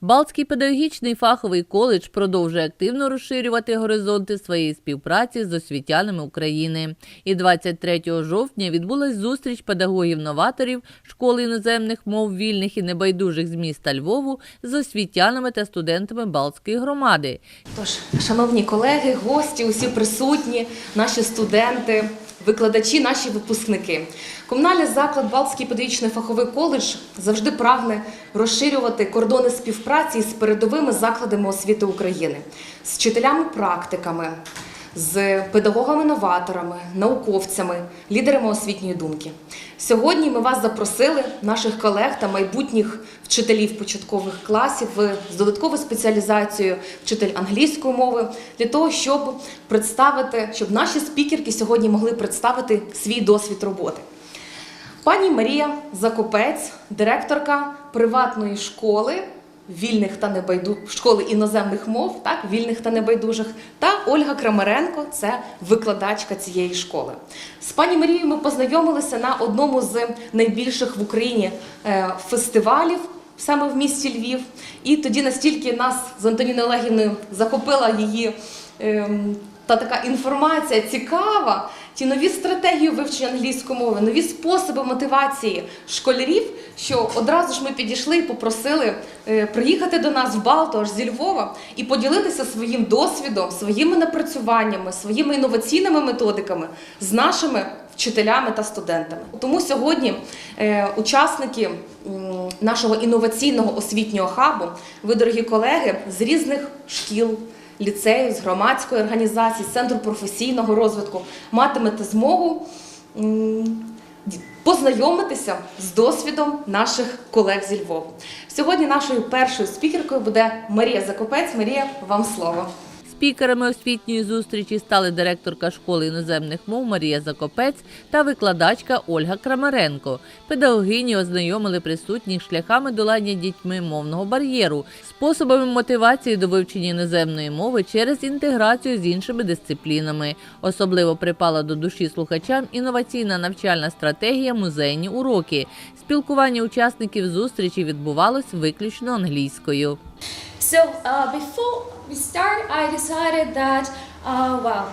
Балтський педагогічний фаховий коледж продовжує активно розширювати горизонти своєї співпраці з освітянами України. І 23 жовтня відбулась зустріч педагогів-новаторів школи іноземних мов вільних і небайдужих з міста Львову з освітянами та студентами Балтської громади. Тож, шановні колеги, гості, усі присутні, наші студенти, викладачі, наші випускники. Комунальний заклад Балтський педагогічний фаховий коледж завжди прагне розширювати кордони співпраці з передовими закладами освіти України, з вчителями-практиками, з педагогами-новаторами, науковцями, лідерами освітньої думки. Сьогодні ми вас запросили, наших колег та майбутніх вчителів початкових класів з додатковою спеціалізацією вчитель англійської мови для того, щоб представити, щоб наші спікерки сьогодні могли представити свій досвід роботи. Пані Марія Закопець, директорка приватної школи вільних та небайду... школи іноземних мов, так, вільних та небайдужих, та Ольга Крамаренко, це викладачка цієї школи. З пані Марією ми познайомилися на одному з найбільших в Україні е, фестивалів. Саме в місті Львів, і тоді настільки нас з Антоніною Олегівною захопила її ем, та така інформація цікава, ті нові стратегії вивчення англійської мови, нові способи мотивації школярів, що одразу ж ми підійшли і попросили е, приїхати до нас в Балту, аж зі Львова, і поділитися своїм досвідом, своїми напрацюваннями, своїми інноваційними методиками з нашими вчителями та студентами. Тому сьогодні е, учасники нашого інноваційного освітнього хабу, ви, дорогі колеги, з різних шкіл, ліцеїв, з громадської організації, з центру професійного розвитку матимете змогу познайомитися з досвідом наших колег зі Львова. Сьогодні нашою першою спікеркою буде Марія Закопець. Марія, вам слово. Спікерами освітньої зустрічі стали директорка школи іноземних мов Марія Закопець та викладачка Ольга Крамаренко. Педагогині ознайомили присутніх шляхами долання дітьми мовного бар'єру, способами мотивації до вивчення іноземної мови через інтеграцію з іншими дисциплінами. Особливо припала до душі слухачам інноваційна навчальна стратегія музейні уроки. Спілкування учасників зустрічі відбувалось виключно англійською. So uh, before we start, I decided that, uh, well,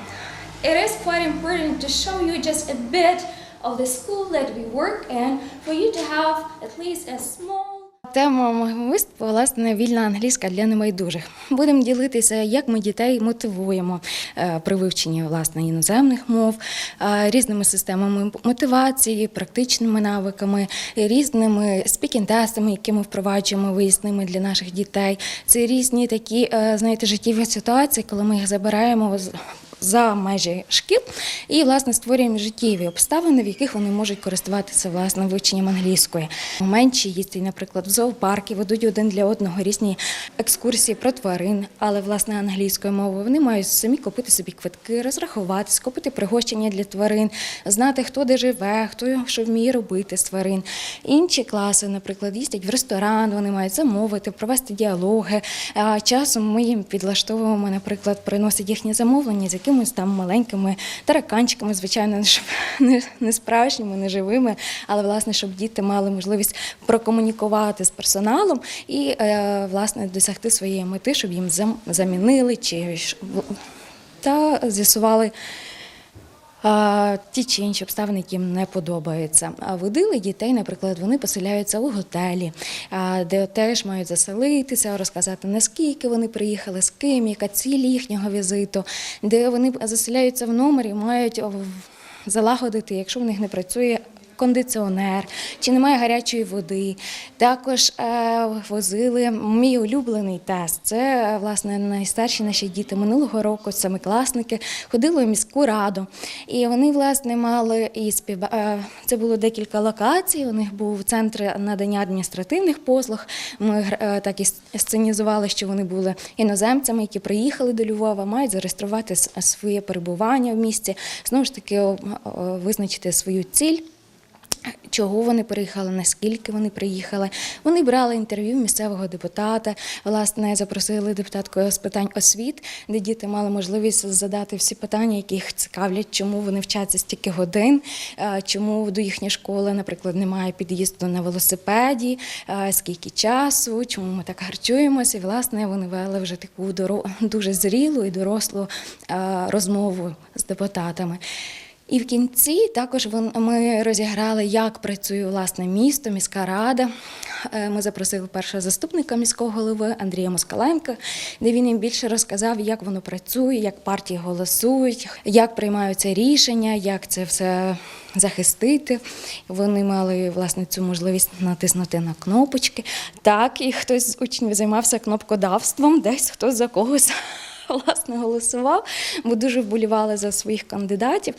it is quite important to show you just a bit of the school that we work in for you to have at least a small Тема мого виступу власне вільна англійська для небайдужих. Будемо ділитися, як ми дітей мотивуємо е, при вивченні власне іноземних мов, е, різними системами мотивації, практичними навиками, різними спікінг-тестами, які ми впроваджуємо виясними для наших дітей. Це різні такі, е, знаєте, життєві ситуації, коли ми їх забираємо за межі шкіл і власне створюємо життєві обставини, в яких вони можуть користуватися власне вивченням англійської. Менші їздять, наприклад, в зоопарки, ведуть один для одного різні екскурсії про тварин, але власне англійською мовою вони мають самі купити собі квитки, розрахуватись, купити пригощення для тварин, знати, хто де живе, хто що вміє робити з тварин. Інші класи, наприклад, їздять в ресторан, вони мають замовити, провести діалоги. А часом ми їм підлаштовуємо, наприклад, приносять їхні замовлення з якимись там маленькими тараканчиками, звичайно, щоб- не, не справжніми, не живими, але власне, щоб діти мали можливість прокомунікувати з персоналом і е, власне досягти своєї мети, щоб їм замінили чи та з'ясували. Ті чи інші обставини, які їм не подобаються. А водили дітей, наприклад, вони поселяються у готелі, де теж мають заселитися, розказати наскільки вони приїхали, з ким, яка ціль їхнього візиту, де вони заселяються в номері, мають залагодити, якщо в них не працює. Кондиціонер, чи немає гарячої води. Також е, возили мій улюблений тест. Це е, власне найстарші наші діти минулого року, семикласники, ходили в міську раду. І вони, власне, мали і співа... е, Це було декілька локацій. У них був центр надання адміністративних послуг. Ми так і сценізували, що вони були іноземцями, які приїхали до Львова, мають зареєструвати своє перебування в місті, знову ж таки визначити свою ціль. Чого вони приїхали, наскільки вони приїхали. Вони брали інтерв'ю місцевого депутата. Власне, запросили депутатку з питань освіт, де діти мали можливість задати всі питання, які їх цікавлять, чому вони вчаться стільки годин, е, чому до їхньої школи, наприклад, немає під'їзду на велосипеді, е, скільки часу, чому ми так харчуємося. І власне вони вели вже таку дуже зрілу і дорослу е, розмову з депутатами. І в кінці також ми розіграли, як працює власне місто, міська рада. Е, Ми запросили першого заступника міського голови Андрія Москаленка, де він їм більше розказав, як воно працює, як партії голосують, як приймаються рішення, як це все захистити. Вони мали власне цю можливість натиснути на кнопочки. Так, і хтось з учнів займався кнопкодавством, десь хтось за когось власне голосував, бо дуже вболівали за своїх кандидатів.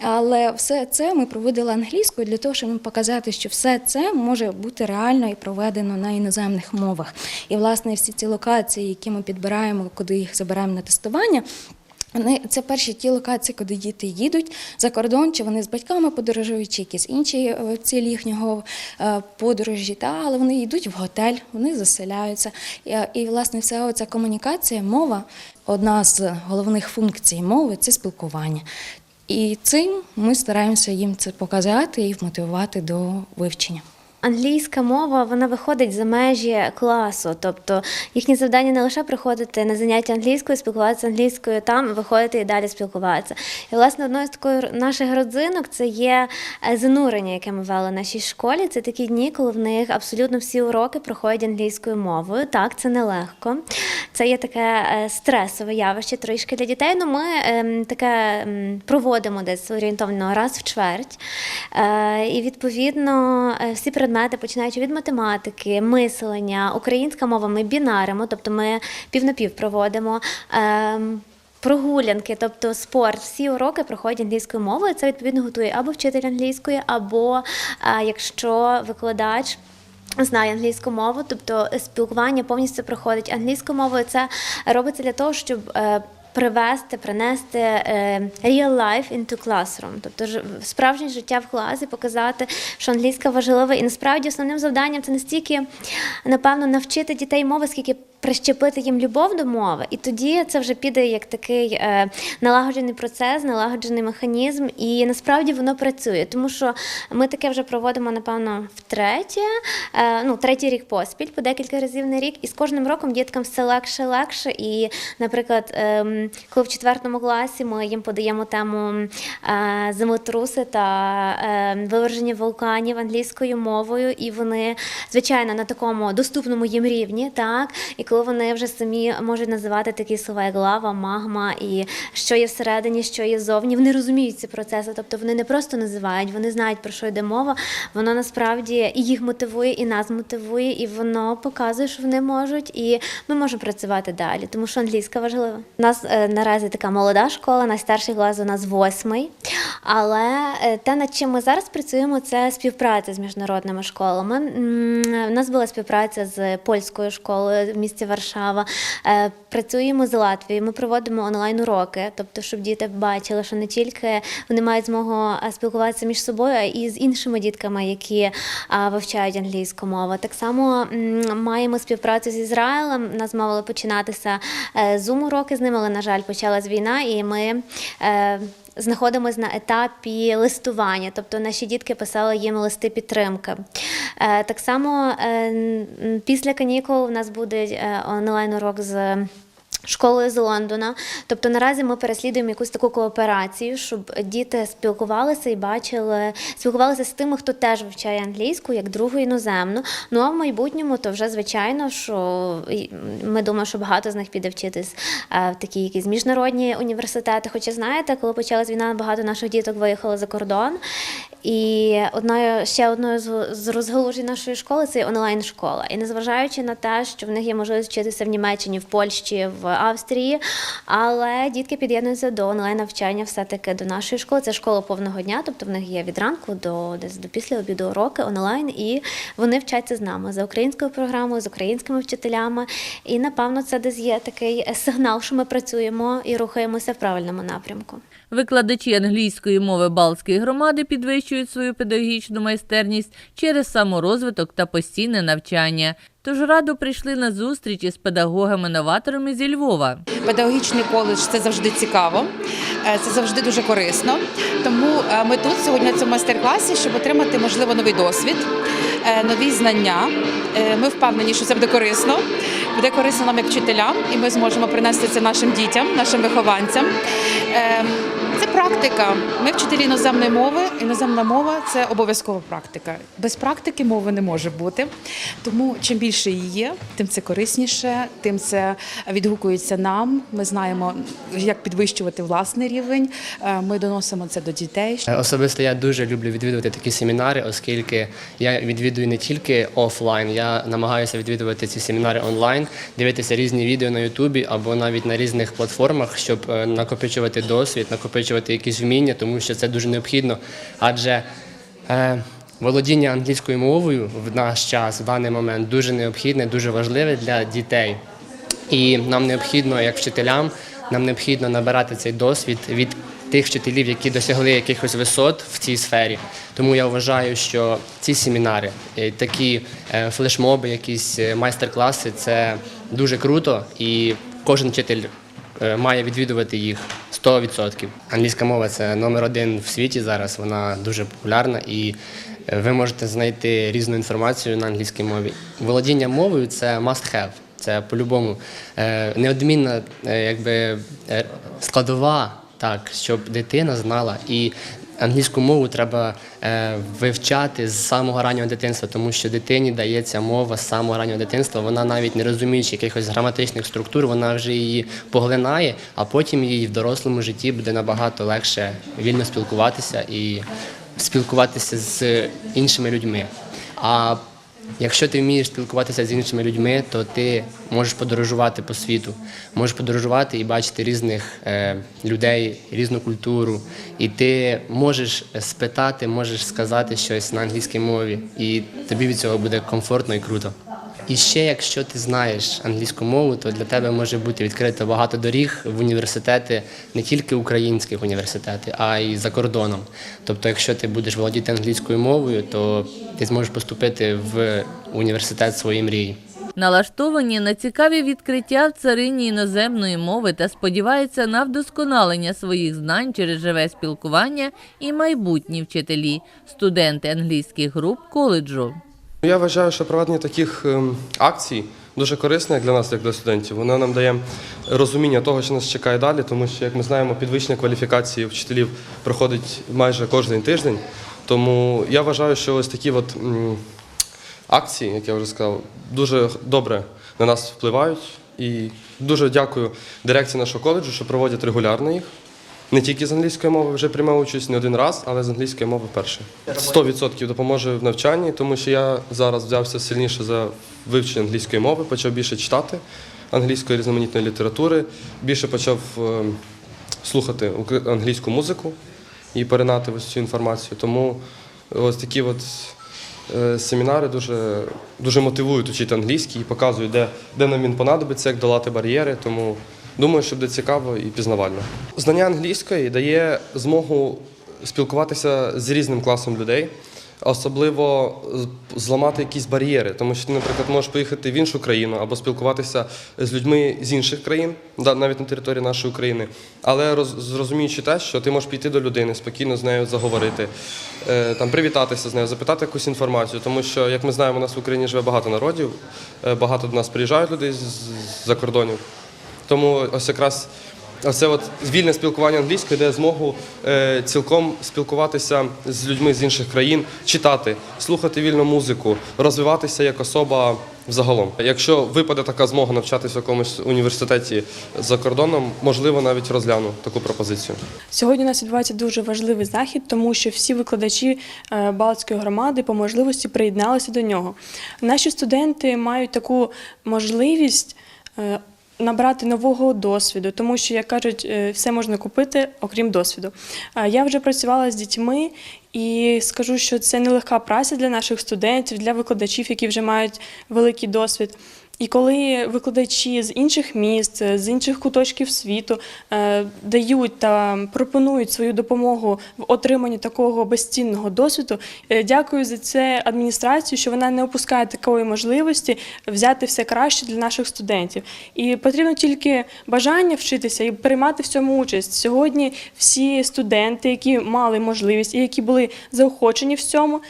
Але все це ми проводили англійською для того, щоб показати, що все це може бути реально і проведено на іноземних мовах. І власне всі ці локації, які ми підбираємо, куди їх забираємо на тестування. Вони це перші ті локації, куди діти їдуть за кордон, чи вони з батьками подорожують, чи якісь інші е, цілі їхнього е, подорожі. Та але вони йдуть в готель, вони заселяються. І, е, і власне вся оця комунікація, мова одна з головних функцій мови це спілкування. І цим ми стараємося їм це показати і вмотивувати до вивчення. Англійська мова вона виходить за межі класу, тобто їхнє завдання не лише приходити на заняття англійською, спілкуватися англійською там, виходити і далі спілкуватися. І власне одною з таких наших родзинок це є е, занурення, яке ми вели в нашій школі. Це такі дні, коли в них абсолютно всі уроки проходять англійською мовою. Так, це нелегко. Це є таке е, стресове явище трішки для дітей. Ну ми ем, таке ем, проводимо десь орієнтовно раз в чверть. Е, І відповідно всі предмети, починаючи від математики, мислення, українська мова, ми бінаримо, тобто ми пів проводимо. Ем, Прогулянки, тобто спорт, всі уроки проходять англійською мовою. Це відповідно готує або вчитель англійської, або е, якщо викладач. Знає англійську мову, тобто спілкування повністю проходить англійською мовою. Це робиться для того, щоб е, привести, принести е, real life into classroom, тобто справжнє життя в класі, показати, що англійська важлива. І насправді основним завданням це не стільки, напевно, навчити дітей мови, скільки прищепити їм любов до мови, і тоді це вже піде як такий е, налагоджений процес, налагоджений механізм, і насправді воно працює, тому що ми таке вже проводимо, напевно, втретє, е, ну, третій рік поспіль, по декілька разів на рік, і з кожним роком діткам все легше, легше. І, наприклад, ем, коли в четвертому класі ми їм подаємо тему е, землетруси та виверження вулканів англійською мовою, і вони, звичайно, на такому доступному їм рівні, так, і коли вони вже самі можуть називати такі слова, як лава, магма, і що є всередині, що є зовні, вони розуміють ці процеси, тобто вони не просто називають, вони знають, про що йде мова, воно насправді і їх мотивує, і нас мотивує, і воно показує, що вони можуть, і ми можемо працювати далі, тому що англійська важлива. У нас е, наразі така молода школа, найстарший клас у нас восьмий. Але е, те, над чим ми зараз працюємо, це співпраця з міжнародними школами. У нас була співпраця з польською школою в місті Варшава. Е, Працюємо з Латвією. Ми проводимо онлайн-уроки, тобто, щоб діти бачили, що не тільки вони мають змогу е, спілкуватися між собою, а і з іншими дітками, які вивчають англійську мову. Так само маємо співпрацю з Ізраїлем. Нас мали починатися зум уроки з ними, але на жаль, почалась війна, і ми. Знаходимося на етапі листування, тобто наші дітки писали їм листи підтримки. Е, Так само е, після канікул у нас буде е, онлайн-урок з. Школою з Лондона, тобто наразі ми переслідуємо якусь таку кооперацію, щоб діти спілкувалися і бачили, спілкувалися з тими, хто теж вивчає англійську як другу іноземну. Ну а в майбутньому то вже звичайно, що ми думаємо, що багато з них піде вчитись е, в такі якісь міжнародні університети. Хоча знаєте, коли почалась війна, багато наших діток виїхали за кордон. І одною ще одною з- з розгалужень нашої школи це онлайн-школа. І незважаючи на те, що в них є можливість вчитися в Німеччині, в Польщі, в Австрії, але дітки під'єднуються до онлайн-навчання все-таки до нашої школи. Це школа повного дня, тобто в них є від ранку до десь до після обіду уроки онлайн, і вони вчаться з нами за українською програмою, з українськими вчителями. І напевно це десь є такий сигнал, що ми працюємо і рухаємося в правильному напрямку. Викладачі англійської мови Балтської громади підвищують свою педагогічну майстерність через саморозвиток та постійне навчання. Тож радо прийшли на зустріч із педагогами-новаторами зі Львова. Педагогічний коледж це завжди цікаво, е, це завжди дуже корисно. Тому е, ми тут сьогодні на цьому майстер-класі, щоб отримати можливо новий досвід, е, нові знання. Ми впевнені, що це буде корисно. Буде корисно нам як вчителям, і ми зможемо принести це нашим дітям, нашим вихованцям. Це практика. Ми вчителі іноземної мови. Іноземна мова це обов'язкова практика. Без практики мови не може бути. Тому чим більше її є, тим це корисніше, тим це відгукується нам. Ми знаємо, як підвищувати власний рівень. Е, Ми доносимо це до дітей. Е, Особисто я дуже люблю відвідувати такі семінари, оскільки я відвідую не тільки офлайн, я намагаюся відвідувати ці семінари онлайн, дивитися різні відео на Ютубі або навіть на різних платформах, щоб е, накопичувати досвід, накопичувати якісь вміння, тому що це дуже необхідно. Адже е, володіння англійською мовою в наш час, в даний момент, дуже необхідне, дуже важливе для дітей. І нам необхідно, як вчителям, нам необхідно набирати цей досвід від тих вчителів, які досягли якихось висот в цій сфері. Тому я вважаю, що ці семінари, е, такі е, флешмоби, якісь е, майстер-класи це дуже круто, і кожен вчитель має відвідувати їх 100%. Англійська мова це номер один в світі зараз. Вона дуже популярна і е, ви можете знайти різну інформацію на англійській мові. Володіння мовою це must have. Це по-любому е, неодмінна е, якби, складова, так, щоб дитина знала. І англійську мову треба е, вивчати з самого раннього дитинства, тому що дитині дається мова з самого раннього дитинства. Вона навіть не розуміючи якихось граматичних структур, вона вже її поглинає, а потім їй в дорослому житті буде набагато легше вільно спілкуватися і спілкуватися з іншими людьми. А Якщо ти вмієш спілкуватися з іншими людьми, то ти можеш подорожувати по світу, можеш подорожувати і бачити різних е, людей, різну культуру. І ти можеш спитати, можеш сказати щось на англійській мові, і тобі від цього буде комфортно і круто. І ще, якщо ти знаєш англійську мову, то для тебе може бути відкрито багато доріг в університети, не тільки українських університети, а й за кордоном. Тобто, якщо ти будеш володіти англійською мовою, то ти зможеш поступити в університет своєї мрії. Налаштовані на цікаві відкриття в царині іноземної мови та сподіваються на вдосконалення своїх знань через живе спілкування і майбутні вчителі, студенти англійських груп коледжу. Я вважаю, що проведення таких ем, акцій дуже корисне як для нас, як для студентів. Воно нам дає розуміння того, що нас чекає далі, тому що, як ми знаємо, підвищення кваліфікації вчителів проходить майже кожен тиждень. Тому я вважаю, що ось такі от акції, як я вже сказав, дуже добре на нас впливають. І дуже дякую дирекції нашого коледжу, що проводять регулярно їх. Не тільки з англійської мови вже приймав участь не один раз, але з англійської мови вперше. 100% допоможе в навчанні, тому що я зараз взявся сильніше за вивчення англійської мови, почав більше читати англійської різноманітної літератури, більше почав е, слухати англійську музику і перенати ось цю інформацію. Тому ось такі от е, семінари дуже, дуже мотивують вчити англійський і показують, де, де нам він понадобиться, як долати бар'єри. Тому думаю, що буде цікаво і пізнавально. Знання англійської дає змогу спілкуватися з різним класом людей. Особливо зламати якісь бар'єри, тому що ти, наприклад, можеш поїхати в іншу країну або спілкуватися з людьми з інших країн, навіть на території нашої України, але роз, зрозуміючи те, що ти можеш піти до людини, спокійно з нею заговорити, е, там привітатися з нею, запитати якусь інформацію, тому що, як ми знаємо, у нас в Україні живе багато народів, е, багато до нас приїжджають з- з-за кордонів. Тому ось якраз оце от вільне спілкування англійською дає змогу е, цілком спілкуватися з людьми з інших країн, читати, слухати вільну музику, розвиватися як особа взагалом. Якщо випаде така змога навчатися в якомусь університеті за кордоном, можливо, навіть розгляну таку пропозицію. Сьогодні у нас відбувається дуже важливий захід, тому що всі викладачі е, Балтської громади по можливості приєдналися до нього. Наші студенти мають таку можливість. Набрати нового досвіду, тому що, як кажуть, е, все можна купити, окрім досвіду. Я вже працювала з дітьми і скажу, що це нелегка праця для наших студентів, для викладачів, які вже мають великий досвід. І коли викладачі з інших міст, з інших куточків світу е, дають та пропонують свою допомогу в отриманні такого безцінного досвіду, е, дякую за це адміністрацію, що вона не опускає такої можливості взяти все краще для наших студентів. І потрібно тільки бажання вчитися і приймати в цьому участь. Сьогодні всі студенти, які мали можливість і які були заохочені в цьому.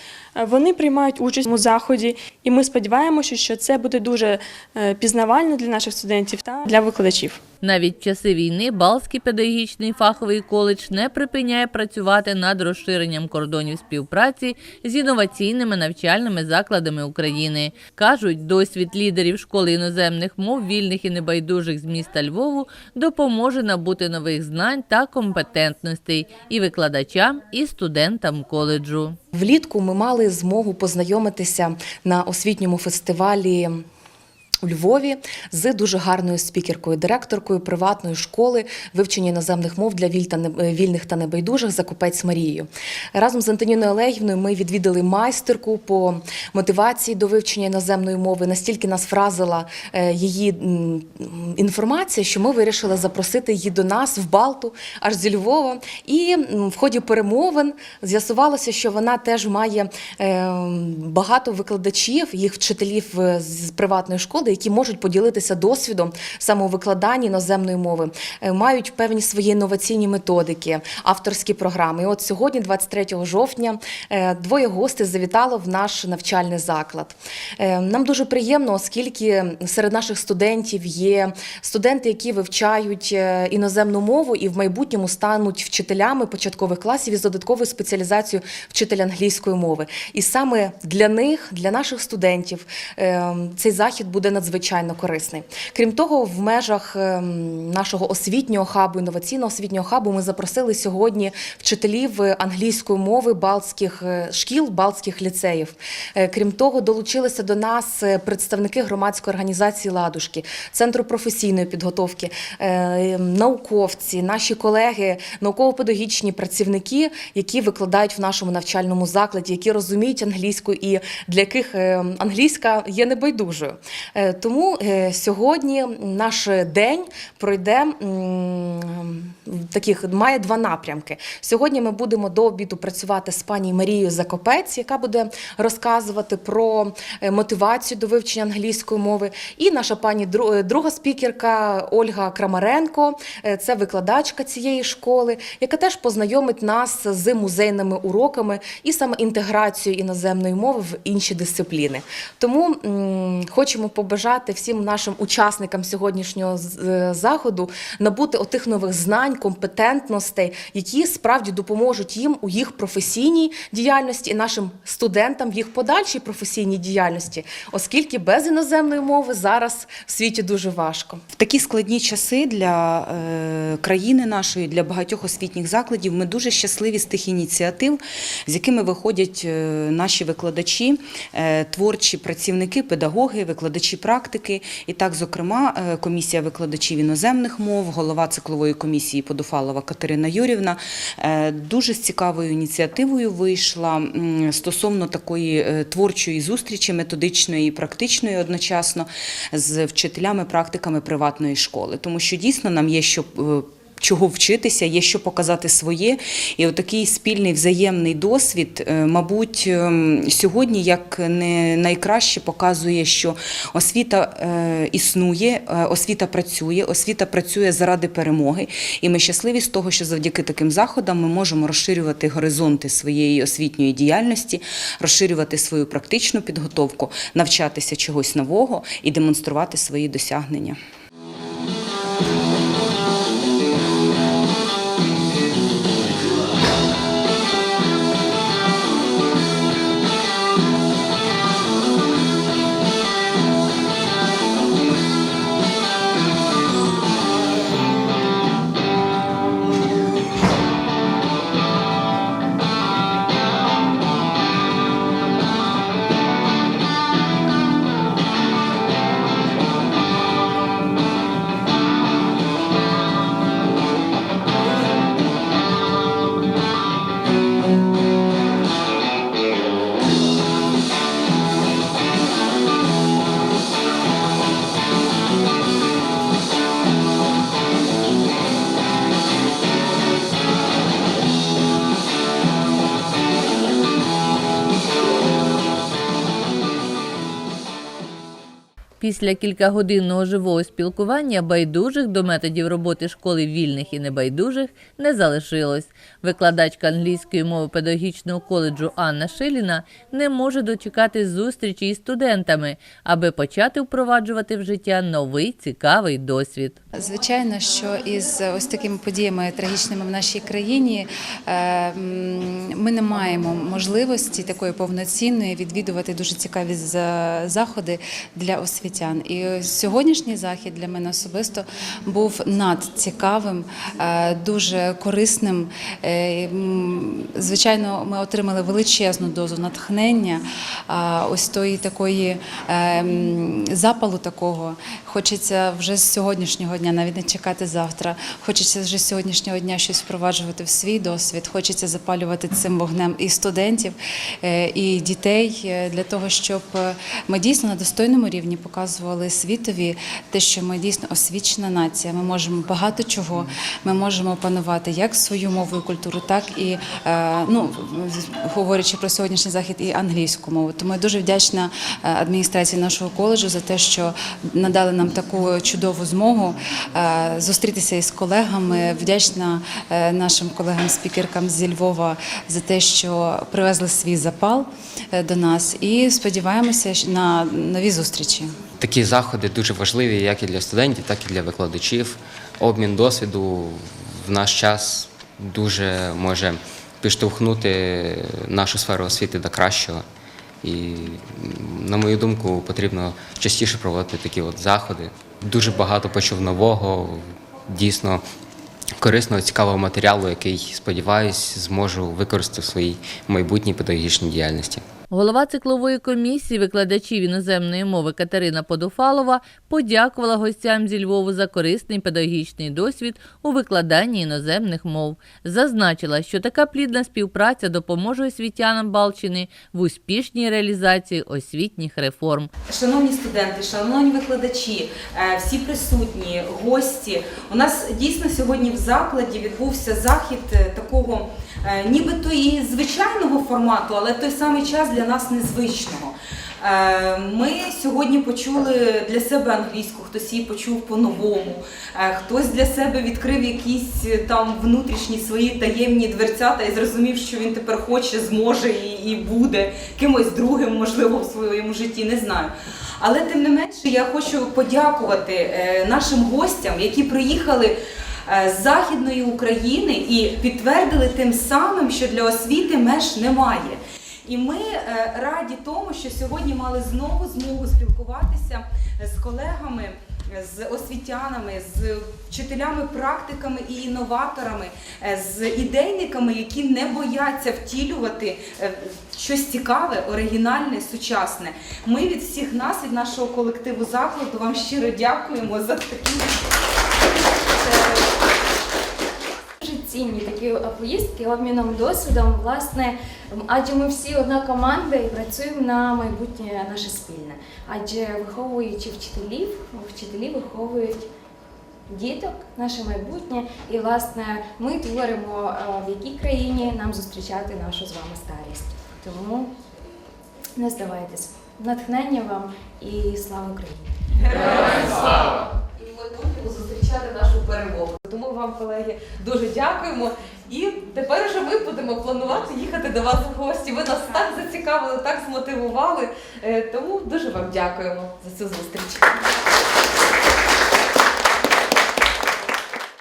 Вони приймають участь у заході, і ми сподіваємося, що це буде дуже е, пізнавально для наших студентів та для викладачів. Навіть в часи війни Балтський педагогічний фаховий коледж не припиняє працювати над розширенням кордонів співпраці з інноваційними навчальними закладами України. Кажуть, досвід лідерів школи іноземних мов, вільних і небайдужих з міста Львову допоможе набути нових знань та компетентностей і викладачам, і студентам коледжу. Влітку ми мали змогу познайомитися на освітньому фестивалі. У Львові з дуже гарною спікеркою, директоркою приватної школи вивчення іноземних мов для е, вільних та небайдужих Закупець Марією. Разом з Антоніною Олегівною ми відвідали майстерку по мотивації до вивчення іноземної мови. Настільки нас вразила е, її інформація, що ми вирішили запросити її до нас в Балту, аж зі Львова. І в ході перемовин з'ясувалося, що вона теж має е, багато викладачів, їх вчителів з приватної школи, які можуть поділитися досвідом саме у викладанні іноземної мови, Е, мають певні свої інноваційні методики, авторські програми. І от сьогодні, 23 жовтня, е, двоє гостей завітало в наш навчальний заклад. Е, Нам дуже приємно, оскільки серед наших студентів є студенти, які вивчають іноземну мову і в майбутньому стануть вчителями початкових класів із додатковою спеціалізацією вчителя англійської мови. І саме для них, для наших студентів, цей захід буде надзвичайно корисний. Крім того, в межах е, нашого освітнього хабу, інноваційного освітнього хабу, ми запросили сьогодні вчителів англійської мови балтських е, шкіл, балтських ліцеїв. Е, Крім того, долучилися до нас е, представники громадської організації Ладушки, центру професійної підготовки, е, науковці, наші колеги, науково-педагогічні працівники, які викладають в нашому навчальному закладі, які розуміють англійську і для яких е, англійська є небайдужою. Тому е, сьогодні наш день пройде таких має два напрямки. Сьогодні ми будемо до обіду працювати з пані Марією Закопець, яка буде розказувати про е, мотивацію до вивчення англійської мови. І наша пані е, друга спікерка Ольга Крамаренко, це викладачка цієї школи, яка теж познайомить нас з музейними уроками і саме інтеграцією іноземної мови в інші дисципліни. Тому хочемо побажати всім нашим учасникам сьогоднішнього е, заходу набути отих нових знань, компетентностей, які справді допоможуть їм у їх професійній діяльності і нашим студентам в їх подальшій професійній діяльності, оскільки без іноземної мови зараз в світі дуже важко. В такі складні часи для е, країни нашої, для багатьох освітніх закладів, ми дуже щасливі з тих ініціатив, з якими виходять е, наші викладачі, творчі працівники, педагоги, викладачі практики. І так, зокрема, е, комісія викладачів іноземних мов, голова циклової комісії Подофалова Катерина Юрівна е, дуже з цікавою ініціативою вийшла стосовно такої е, творчої зустрічі, методичної і практичної одночасно з вчителями, практиками приватної школи, тому що дійсно нам є що. Е, Чого вчитися, є що показати своє, і отакий спільний взаємний досвід, е, мабуть, ем, сьогодні як не найкраще показує, що освіта е, існує, е, освіта працює, освіта працює заради перемоги. І ми щасливі з того, що завдяки таким заходам ми можемо розширювати горизонти своєї освітньої діяльності, розширювати свою практичну підготовку, навчатися чогось нового і демонструвати свої досягнення. Після кількагодинного живого спілкування байдужих до методів роботи школи вільних і небайдужих не залишилось. Викладачка англійської мови педагогічного коледжу Анна Шиліна не може дочекати зустрічі із студентами, аби почати впроваджувати в життя новий цікавий досвід. Звичайно, що із ось такими подіями трагічними в нашій країні е, ми не маємо можливості такої повноцінної відвідувати дуже цікаві заходи для освітян. І сьогоднішній захід для мене особисто був надцікавим, е, дуже корисним. Е, Звичайно, ми отримали величезну дозу натхнення, ось тої такої е, запалу такого. Хочеться вже з сьогоднішнього дня, навіть не чекати завтра. Хочеться вже з сьогоднішнього дня щось впроваджувати в свій досвід. Хочеться запалювати цим вогнем і студентів, е, і дітей е, для того, щоб е, ми дійсно на достойному рівні показували світові те, що ми дійсно освічена нація. Ми можемо багато чого. Ми можемо опанувати як свою мову і культуру, так і ну говорячи про сьогоднішній захід, і англійську мову. Тому я дуже вдячна адміністрації нашого коледжу за те, що надали нам таку чудову змогу е, зустрітися із колегами. Вдячна е, нашим колегам-спікеркам зі Львова за те, що привезли свій запал е, до нас, і сподіваємося на нові зустрічі. Такі заходи дуже важливі як і для студентів, так і для викладачів. Обмін досвіду в наш час дуже може підштовхнути нашу сферу освіти до кращого. І, на мою думку, потрібно частіше проводити такі от заходи. Дуже багато почув нового, дійсно корисного, цікавого матеріалу, який, сподіваюсь, зможу використати в своїй майбутній педагогічній діяльності. Голова циклової комісії викладачів іноземної мови Катерина Подофалова подякувала гостям зі Львову за корисний педагогічний досвід у викладанні іноземних мов. Зазначила, що така плідна співпраця допоможе освітянам Балчини в успішній реалізації освітніх реформ. Шановні студенти, шановні викладачі, е, всі присутні, гості. У нас дійсно сьогодні в закладі відбувся захід е, такого нібито і звичайного формату, але в той самий час для нас незвичного. Е, Ми сьогодні почули для себе англійську, хтось її почув по-новому, е, хтось для себе відкрив якісь е, там внутрішні свої таємні дверцята і зрозумів, що він тепер хоче, зможе і, і буде кимось другим, можливо, в своєму житті, не знаю. Але тим не менше, я хочу подякувати е, нашим гостям, які приїхали е, з Західної України і підтвердили тим самим, що для освіти меж немає. І ми е, раді тому, що сьогодні мали знову змогу спілкуватися з колегами, з освітянами, з вчителями, практиками і інноваторами, е, з ідейниками, які не бояться втілювати е, щось цікаве, оригінальне, сучасне. Ми від всіх нас, від нашого колективу закладу, вам щиро дякуємо за такі. Цінні такі е, поїздки обміном досвідом, власне, адже ми всі одна команда і працюємо на майбутнє наше спільне. Адже виховуючи вчителів, вчителі виховують діток, наше майбутнє, і власне ми творимо, е, в якій країні нам зустрічати нашу з вами старість. Тому не здавайтесь. Натхнення вам і слава Україні! І ми будемо зустрічати нашу перемогу. Вам, колеги, дуже дякуємо. І тепер вже ми будемо планувати їхати до вас в гості. Ви нас так зацікавили, так змотивували. Е, Тому дуже вам дякуємо за цю зустріч.